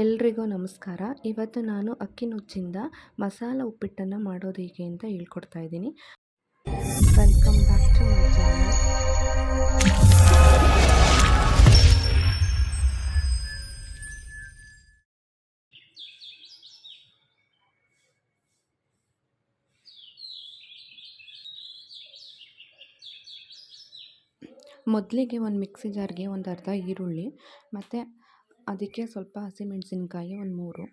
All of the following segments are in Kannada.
ಎಲ್ರಿಗೂ ನಮಸ್ಕಾರ. ಇವತ್ತು ನಾನು ಅಕ್ಕಿ ನುಚ್ಚಿಂದ ಮಸಾಲ ಉಪ್ಪಿಟ್ಟನ್ನು ಮಾಡೋದು ಹೇಗೆ ಅಂತ ಹೇಳ್ಕೊಡ್ತಾ ಇದ್ದೀನಿ. Welcome back to my channel ಮೊದಲಿಗೆ ಒಂದು ಮಿಕ್ಸಿ ಜಾರ್ಗೆ ಒಂದು ಅರ್ಧ ಈರುಳ್ಳಿ, ಮತ್ತು ಅದಕ್ಕೆ ಸ್ವಲ್ಪ ಹಸಿಮೆಣಸಿನ್ಕಾಯಿ ಒಂದು ಮೂರು.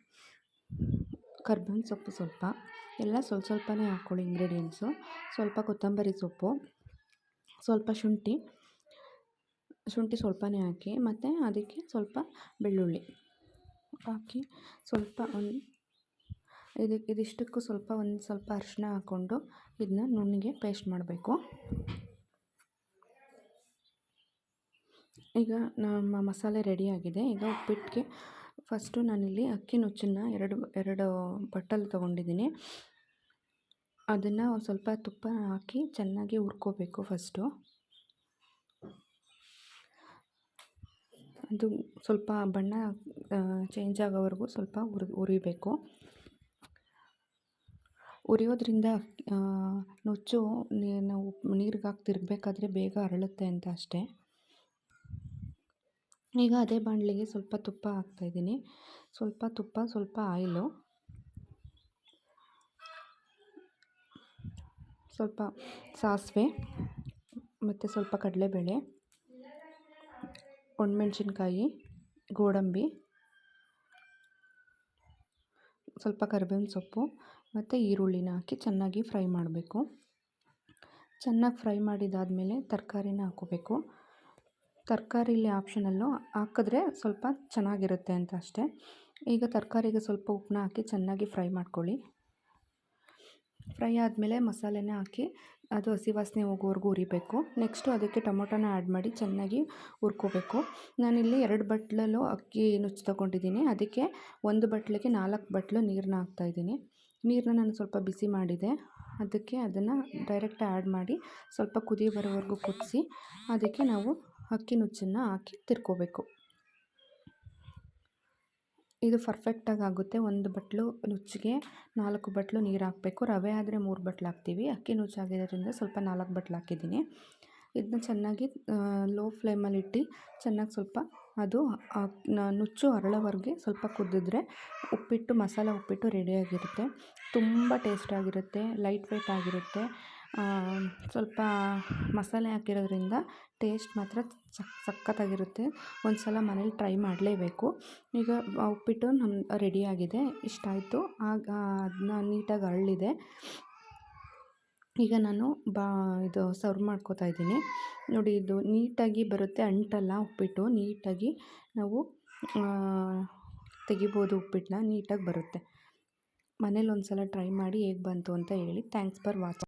ಕರ್ಬೇವಿನ ಸೊಪ್ಪು ಸ್ವಲ್ಪ. ಎಲ್ಲ ಸ್ವಲ್ಪ ಸ್ವಲ್ಪನೇ ಹಾಕ್ಕೊಳ್ಳಿ ಇಂಗ್ರೀಡಿಯೆಂಟ್ಸು ಸ್ವಲ್ಪ ಕೊತ್ತಂಬರಿ ಸೊಪ್ಪು. ಸ್ವಲ್ಪ ಶುಂಠಿ. ಶುಂಠಿ ಸ್ವಲ್ಪನೇ ಹಾಕಿ ಮತ್ತು ಅದಕ್ಕೆ ಸ್ವಲ್ಪ ಬೆಳ್ಳುಳ್ಳಿ ಹಾಕಿ ಸ್ವಲ್ಪ ಒಂದು ಇದಕ್ಕೆ ಇದಿಷ್ಟಕ್ಕೂ ಸ್ವಲ್ಪ ಒಂದು ಸ್ವಲ್ಪ ಅರಿಶಿನ ಹಾಕ್ಕೊಂಡು ಇದನ್ನ ನುಣ್ಣಗೆ ಪೇಸ್ಟ್ ಮಾಡಬೇಕು. ಈಗ ನಮ್ಮ ಮಸಾಲೆ ರೆಡಿಯಾಗಿದೆ ಈಗ ಉಪ್ಪಿಟ್ಟಿಗೆ ಫಸ್ಟು ನಾನಿಲ್ಲಿ ಅಕ್ಕಿ ನುಚ್ಚನ್ನು ಎರಡು ಎರಡು ಬಟ್ಟಲು ತೊಗೊಂಡಿದ್ದೀನಿ. ಅದನ್ನು ಸ್ವಲ್ಪ ತುಪ್ಪ ಹಾಕಿ ಚೆನ್ನಾಗಿ ಹುರ್ಕೋಬೇಕು ಫಸ್ಟು ಅದು ಸ್ವಲ್ಪ ಬಣ್ಣ ಚೇಂಜ್ ಆಗೋವರೆಗೂ ಸ್ವಲ್ಪ ಉರಿ ಉರಿಬೇಕು ಉರಿಯೋದ್ರಿಂದ ನುಚ್ಚು ನಾವು ನೀರಿಗೆ ಹಾಕಿ ತಿರುಗಬೇಕಾದ್ರೆ ಬೇಗ ಅರಳುತ್ತೆ ಅಂತ ಅಷ್ಟೇ. ಈಗ ಅದೇ ಬಾಣಲಿಗೆ ಸ್ವಲ್ಪ ತುಪ್ಪ ಹಾಕ್ತಾಯಿದ್ದೀನಿ ಸ್ವಲ್ಪ ತುಪ್ಪ, ಸ್ವಲ್ಪ ಆಯಿಲು. ಸ್ವಲ್ಪ ಸಾಸಿವೆ ಮತ್ತು ಸ್ವಲ್ಪ ಕಡಲೆಬೇಳೆ, ಒಣಮೆಣ್ಸಿನ್ಕಾಯಿ, ಗೋಡಂಬಿ, ಸ್ವಲ್ಪ ಕರಿಬೇವಿನ ಸೊಪ್ಪು ಮತ್ತು ಈರುಳ್ಳಿನ ಹಾಕಿ ಚೆನ್ನಾಗಿ ಫ್ರೈ ಮಾಡಬೇಕು. ಚೆನ್ನಾಗಿ ಫ್ರೈ ಮಾಡಿದಾದಮೇಲೆ ತರಕಾರಿನ ಹಾಕ್ಕೋಬೇಕು. ತರಕಾರಿಲಿ ಆಪ್ಷನಲ್ಲೂ ಹಾಕಿದ್ರೆ ಸ್ವಲ್ಪ ಚೆನ್ನಾಗಿರುತ್ತೆ ಅಂತ ಅಷ್ಟೇ. ಈಗ ತರಕಾರಿಗೆ ಸ್ವಲ್ಪ ಉಪ್ಪನ್ನ ಹಾಕಿ ಚೆನ್ನಾಗಿ ಫ್ರೈ ಮಾಡ್ಕೊಳ್ಳಿ. ಫ್ರೈ ಆದಮೇಲೆ ಮಸಾಲೆನ ಹಾಕಿ ಅದು ಹಸಿ ವಾಸನೆ ಹೋಗೋವರೆಗೂ ಹುರಿಬೇಕು. ನೆಕ್ಸ್ಟು ಅದಕ್ಕೆ ಟೊಮೊಟೊನ ಆ್ಯಡ್ ಮಾಡಿ ಚೆನ್ನಾಗಿ ಹುರ್ಕೋಬೇಕು. ನಾನಿಲ್ಲಿ ಎರಡು ಬಟ್ಲಲ್ಲೂ ಅಕ್ಕಿ ನುಚ್ಚು ತೊಗೊಂಡಿದ್ದೀನಿ. ಅದಕ್ಕೆ ಒಂದು ಬಟ್ಲಿಗೆ ನಾಲ್ಕು ಬಟ್ಲು ನೀರನ್ನ ಹಾಕ್ತಾಯಿದ್ದೀನಿ ನೀರನ್ನ ನಾನು ಸ್ವಲ್ಪ ಬಿಸಿ ಮಾಡಿದೆ. ಅದಕ್ಕೆ ಅದನ್ನು ಡೈರೆಕ್ಟ್ ಆ್ಯಡ್ ಮಾಡಿ ಸ್ವಲ್ಪ ಕುದಿ ಬರೋವರೆಗೂ ಕುದಿಸಿ ಅದಕ್ಕೆ ನಾವು ಅಕ್ಕಿ ನುಚ್ಚನ್ನು ಹಾಕಿ ತಿರ್ಕೋಬೇಕು. ಇದು ಪರ್ಫೆಕ್ಟಾಗಿ ಆಗುತ್ತೆ. ಒಂದು ಬಟ್ಲು ನುಚ್ಚಿಗೆ ನಾಲ್ಕು ಬಟ್ಲು ನೀರು ಹಾಕಬೇಕು. ರವೆ ಆದರೆ ಮೂರು ಬಟ್ಲು ಹಾಕ್ತೀವಿ. ಅಕ್ಕಿ ನುಚ್ಚಾಗಿರೋದ್ರಿಂದ ಸ್ವಲ್ಪ ನಾಲ್ಕು ಬಟ್ಲು ಹಾಕಿದ್ದೀನಿ. ಇದನ್ನ ಚೆನ್ನಾಗಿ ಲೋ ಫ್ಲೇಮಲ್ಲಿ ಇಟ್ಟು ಚೆನ್ನಾಗಿ ಸ್ವಲ್ಪ ಅದು ನುಚ್ಚು ಅರಳೋವರೆಗೆ ಸ್ವಲ್ಪ ಕುದಿದ್ರೆ ಉಪ್ಪಿಟ್ಟು, ಮಸಾಲೆ ಉಪ್ಪಿಟ್ಟು ರೆಡಿಯಾಗಿರುತ್ತೆ ತುಂಬ ಟೇಸ್ಟಾಗಿರುತ್ತೆ ಲೈಟ್ ವೆಯ್ಟ್ ಆಗಿರುತ್ತೆ. ಸ್ವಲ್ಪ ಮಸಾಲೆ ಹಾಕಿರೋದ್ರಿಂದ ಟೇಸ್ಟ್ ಮಾತ್ರ ಸಖತ್ತಾಗಿರುತ್ತೆ. ಒಂದು ಸಲ ಮನೇಲಿ ಟ್ರೈ ಮಾಡಲೇಬೇಕು. ಈಗ ಉಪ್ಪಿಟ್ಟು ನಮ್ಮ ರೆಡಿಯಾಗಿದೆ ಇಷ್ಟ ಆಯಿತು. ಆಗ ಅದನ್ನ ನೀಟಾಗಿ ಅರಳಿದೆ ಈಗ ನಾನು ಬಾ, ಇದು ಸರ್ವ್ ಮಾಡ್ಕೋತಾ ಇದ್ದೀನಿ. ನೋಡಿ, ಇದು ನೀಟಾಗಿ ಬರುತ್ತೆ ಅಂಟಲ್ಲ ಉಪ್ಪಿಟ್ಟು. ನೀಟಾಗಿ ನಾವು ತೆಗಿಬೋದು ಉಪ್ಪಿಟ್ಟನ್ನ ನೀಟಾಗಿ ಬರುತ್ತೆ. ಮನೇಲಿ ಒಂದು ಸಲ ಟ್ರೈ ಮಾಡಿ ಹೇಗೆ ಬಂತು ಅಂತ ಹೇಳಿ. Thanks for watching